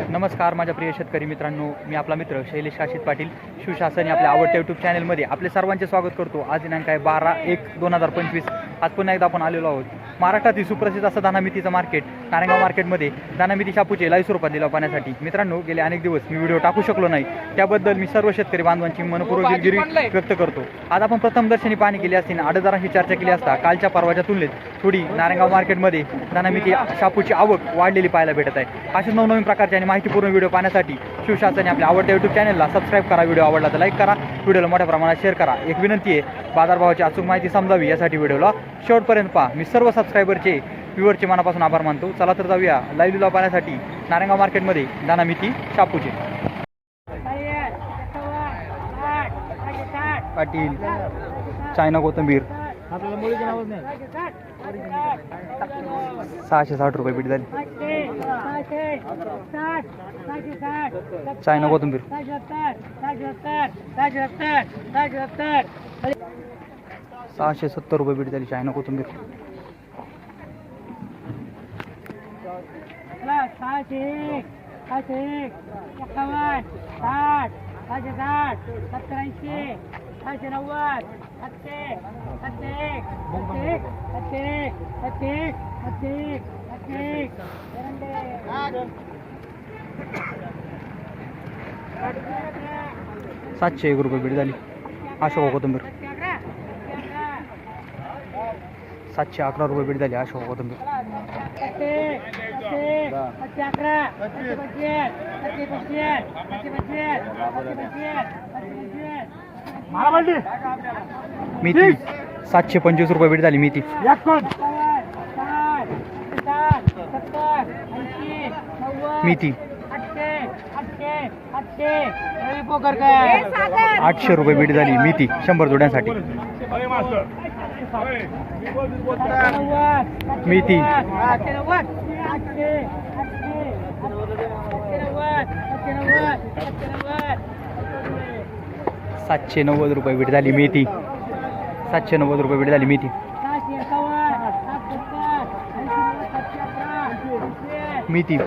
नमस्कार माझ्या प्रिय शेतकरी मित्रांनो. मी आपला मित्र शैलेश काशीत पाटील शिवशासन या आपल्या आवडत्या यूट्यूब चॅनलमध्ये आपले सर्वांचे स्वागत करतो. आज दिनांक आहे बारा एक दोन हजार पंचवीस. आज पुन्हा एकदा आपण आलेलो आहोत. महाराष्ट्रातील सुप्रसिद्ध असं दानामितीचं मार्केट नारायणगाव मार्केटमध्ये दानामिती शापूचे लाईव्ह स्वरूपात लिलाव पाहण्यासाठी. मित्रांनो गेले अनेक दिवस मी व्हिडिओ टाकू शकलो नाही. त्याबद्दल मी सर्व शेतकरी बांधवांची मनपूर्वक दिलगिरी व्यक्त करतो. आज आपण प्रथम दर्शनी पाहणी केली असती आणि आडदारांशी चर्चा केली असता कालच्या परवाच्या तुलनेत थोडी नारायणगाव मार्केटमध्ये दानामिती शापूची आवक वाढलेली पाहायला भेटत आहे. अशा नवनवीन प्रकारचे आणि माहितीपूर्ण व्हिडिओ पाहण्यासाठी शिवशासन आपल्या आवडत्या यूट्यूब चॅनलला सबस्क्राईब करा. व्हिडिओ आवडला तर लाईक करा. व्हिडिओला मोठ्या प्रमाणात शेअर करा. एक विनंती आहे बाजारभावाची अचूक माहिती समजावी यासाठी व्हिडिओला शेवटपर्यंत पहा. मी सर्व सबस्क्रायबरचे व्ह्युअरचे मनापासून आभार मानतो. चला तर जाऊया लाईव्ह पाहण्यासाठी नारायणगाव मार्केटमध्ये दानामिती शापूचे. पाटील चायना कोथंबीर. सहाशे साठ रुपये बीट झाली. चायना कोथंबीर. सहाशे सत्तर रुपये बीट झाली चायना कोथंबीर. सहाशे सहाशे एकावन्न साठ सहाशे साठ सत्तर ऐंशी सहाशे नव्वद सातशे सातशे एक सातशे एक सातशे एक सातशे एक सातशे एक सातशे एक सातशे एक रुपये बीट झाली अशोका कोथंबीर सातशे अकरा रुपये बीट झाली अशोका कोथंबीर मेथी सातशे पंचवीस रुपये बीट झाली मेथी मेथी आठशे रुपये बीट झाली मेथी शंभर जोड्यांसाठी मेथी. सातशे नव्वद रुपये भेट झाली मेथी. सातशे नव्वद रुपये भेट झाली मेथी. मेथी.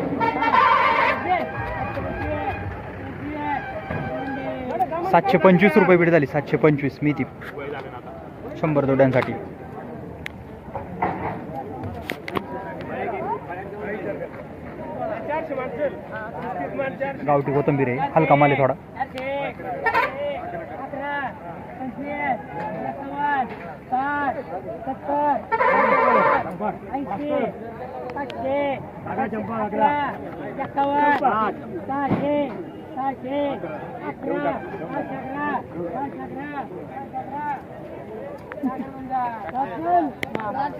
सातशे पंचवीस रुपये भेट झाली. सातशे पंचवीस मेथी. शंभर दोड्यांसाठी गावठी कोथंबीर आहे. हलका माल आहे थोडा.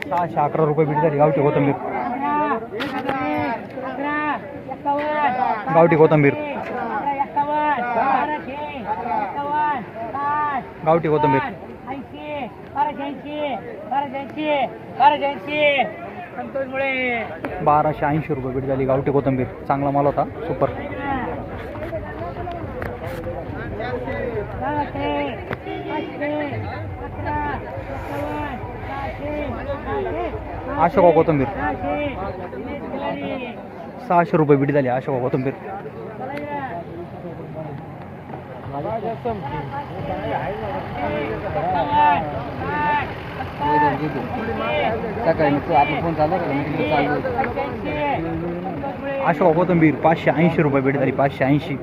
सहाशे अकरा रुपये बीट झाली गावठी कोथंबीर. गावठी कोथंबीर. गावठी कोथंबीर. बाराशे ऐंशी रुपये बीट झाली गावठी कोथंबीर. चांगला माल होता. सुपर अशोका कोथंबीर. सहाशे रुपये बीट झाली अशोका कोथंबीर. सकाळी आपला फोन चालला अशोका कोथंबीर पाचशे ऐंशी रुपये भेट झाली पाचशे ऐंशी.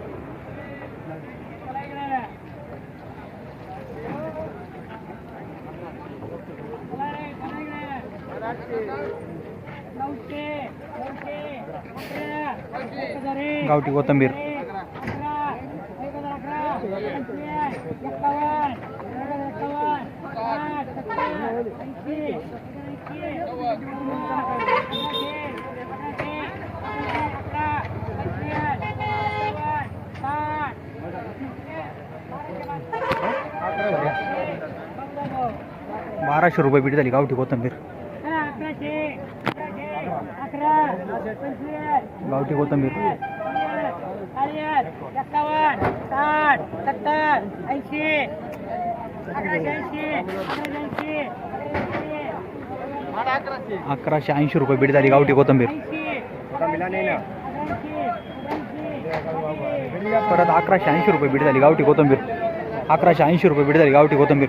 गावठी कोथंबीर. बाराशे रुपये बीट झाली गावठी कोथंबीर. गावठी कोथंबीर. चाळीस एक्कावन्न साठ सत्तर ऐंशी अकराशे ऐंशी अकराशे ऐंशी अकराशे अकराशे ऐंशी रुपये बीड झाली गावठी कोथंबीर. परत अकराशे ऐंशी रुपये बीड झाली गावठी कोथंबीर. अकराशे ऐंशी रुपये बीड झाली गावठी कोथंबीर.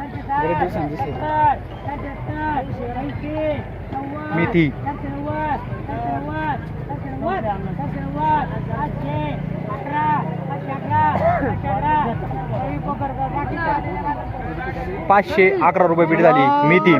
मेथी पाचशे अकरा रुपये बीट झाली मेथी